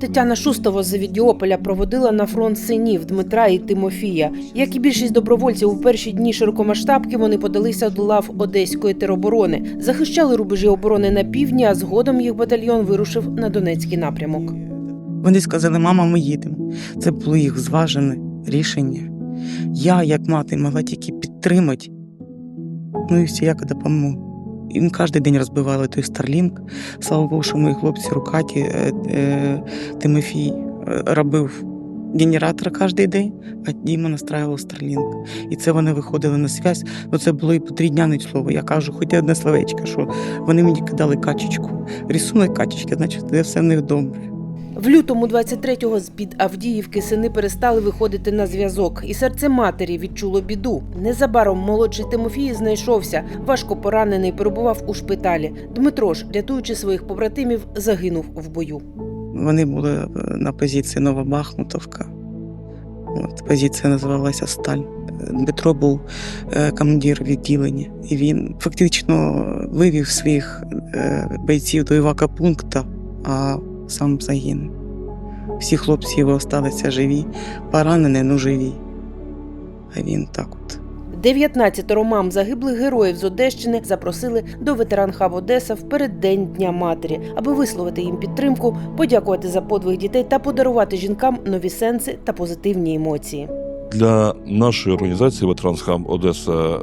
Тетяна Шустова з Відіополя проводила на фронт синів Дмитра і Тимофія. Як і більшість добровольців у перші дні широкомасштабки, вони подалися до лав Одеської тероборони, захищали рубежі оборони на півдні, а згодом їх батальйон вирушив на Донецький напрямок. Вони сказали, мама, ми їдемо. Це було їх зважене рішення. Я, як мати, могла тільки підтримати. Ну і все, як допомогу. Їм кожен день розбивали той Старлінг. Слава Богу, що мої хлопці рукаті е, е, Тимофій е, робив генератор кожен день, а Діма настраював Старлінг. І це вони виходили на зв'язь. Ну це було і по три дня не слово. Я кажу, хоч одне словечко, що вони мені кидали качечку. Рисунок качечки, значить, де все в них добре. В лютому 23-го з-під Авдіївки сини перестали виходити на зв'язок, і серце матері відчуло біду. Незабаром молодший Тимофій знайшовся, важко поранений, перебував у шпиталі. Дмитро ж, рятуючи своїх побратимів, загинув в бою. Вони були е, на позиції Новобахмутовка. От, позиція називалася Сталь. Дмитро був е, командир відділення, і він фактично вивів своїх е, бойців до івакопункту, а сам загинув. Всі хлопці його залишилися живі, поранені, ну живі. А він так от. 19 мам загиблих героїв з Одещини запросили до ветеран хаб Одеса в переддень Дня матері, аби висловити їм підтримку, подякувати за подвиг дітей та подарувати жінкам нові сенси та позитивні емоції. Для нашої організації Ветеранс Хаб Одеса е,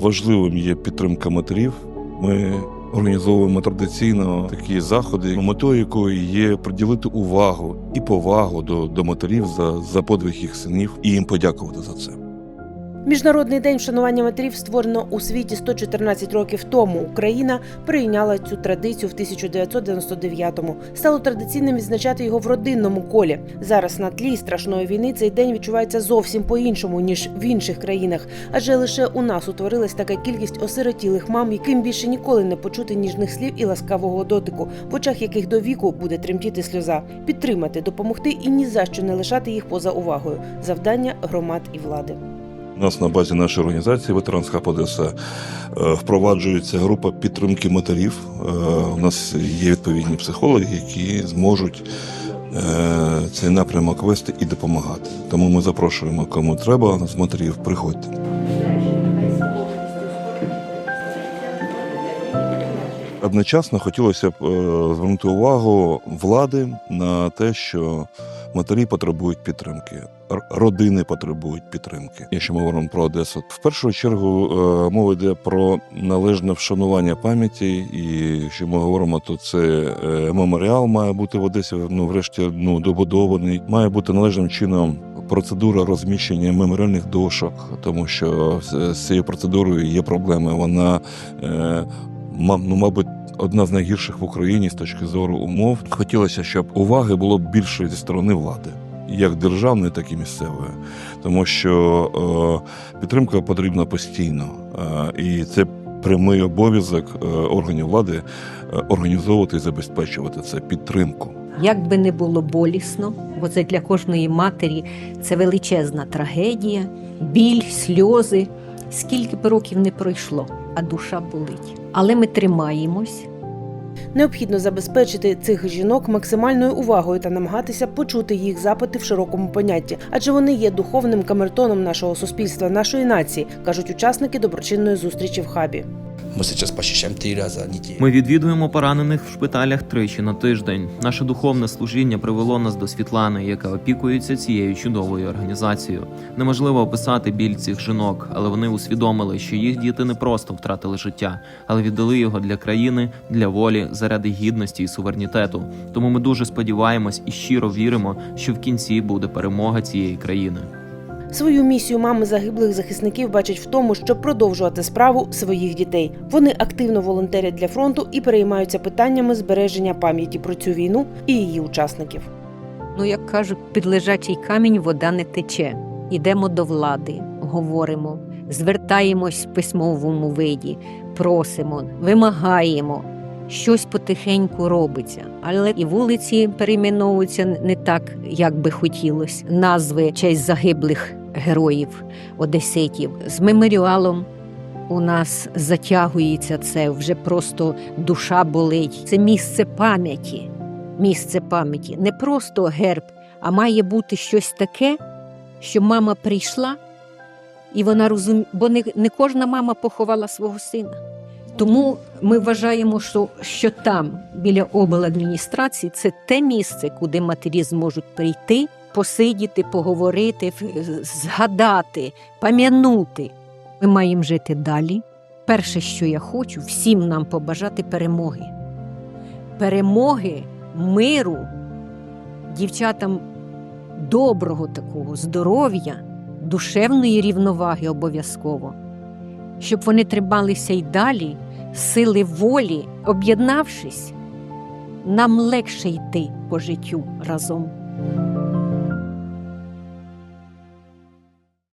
важливим є підтримка матерів. Ми організовуємо традиційно такі заходи, метою якої є приділити увагу і повагу до, до матерів за, за подвиг їх синів і їм подякувати за це. Міжнародний день вшанування матерів створено у світі 114 років тому. Україна прийняла цю традицію в 1999-му. Стало традиційним відзначати його в родинному колі. Зараз на тлі страшної війни цей день відчувається зовсім по-іншому ніж в інших країнах, адже лише у нас утворилась така кількість осиротілих мам, яким більше ніколи не почути ніжних слів і ласкавого дотику, в очах яких до віку буде тремтіти сльоза, підтримати, допомогти і ні за що не лишати їх поза увагою. Завдання громад і влади. У нас на базі нашої організації Ветеранська Одеса е, впроваджується група підтримки матерів. Е, У нас є відповідні психологи, які зможуть е, цей напрямок вести і допомагати. Тому ми запрошуємо, кому треба з матерів, приходьте. Одночасно хотілося б е, звернути увагу влади на те, що матері потребують підтримки, родини потребують підтримки. Якщо ми говоримо про Одесу, в першу чергу е, мова йде про належне вшанування пам'яті. І якщо ми говоримо, то це е, меморіал має бути в Одесі. Ну, врешті, ну добудований, має бути належним чином. Процедура розміщення меморіальних дошок, тому що з, цією процедурою є проблеми. Вона ну, мабуть, одна з найгірших в Україні з точки зору умов. Хотілося, щоб уваги було більше зі сторони влади, як державної, так і місцевої, тому що е, підтримка потрібна постійно, е, і це прямий обов'язок е, органів влади е, організовувати і забезпечувати це підтримку. Як би не було болісно, бо це для кожної матері це величезна трагедія, біль, сльози. Скільки б років не пройшло, а душа болить. Але ми тримаємось. Необхідно забезпечити цих жінок максимальною увагою та намагатися почути їх запити в широкому понятті, адже вони є духовним камертоном нашого суспільства, нашої нації, кажуть учасники доброчинної зустрічі в хабі. Мы сейчас посещаем три раза в. Ми відвідуємо поранених в шпиталях тричі на тиждень. Наше духовне служіння привело нас до Світлани, яка опікується цією чудовою організацією. Неможливо описати біль цих жінок, але вони усвідомили, що їх діти не просто втратили життя, але віддали його для країни, для волі, заради гідності і суверенітету. Тому ми дуже сподіваємось і щиро віримо, що в кінці буде перемога цієї країни. Свою місію мами загиблих захисників бачать в тому, щоб продовжувати справу своїх дітей. Вони активно волонтерять для фронту і переймаються питаннями збереження пам'яті про цю війну і її учасників. Ну, як кажуть, під лежачий камінь вода не тече. Ідемо до влади, говоримо, звертаємось в письмовому виді, просимо, вимагаємо. Щось потихеньку робиться, але і вулиці перейменовуються не так, як би хотілося. Назви честь загиблих героїв одеситів з меморіалом. У нас затягується це вже просто душа болить. Це місце пам'яті. місце пам'яті, не просто герб, а має бути щось таке, що мама прийшла, і вона розуміє, бо не, не кожна мама поховала свого сина. Тому ми вважаємо, що, що там, біля обладміністрації, це те місце, куди матері зможуть прийти, посидіти, поговорити, згадати, пам'янути. Ми маємо жити далі. Перше, що я хочу, всім нам побажати перемоги. Перемоги, миру, дівчатам доброго такого здоров'я, душевної рівноваги обов'язково, щоб вони трималися й далі, сили волі, об'єднавшись, нам легше йти по життю разом.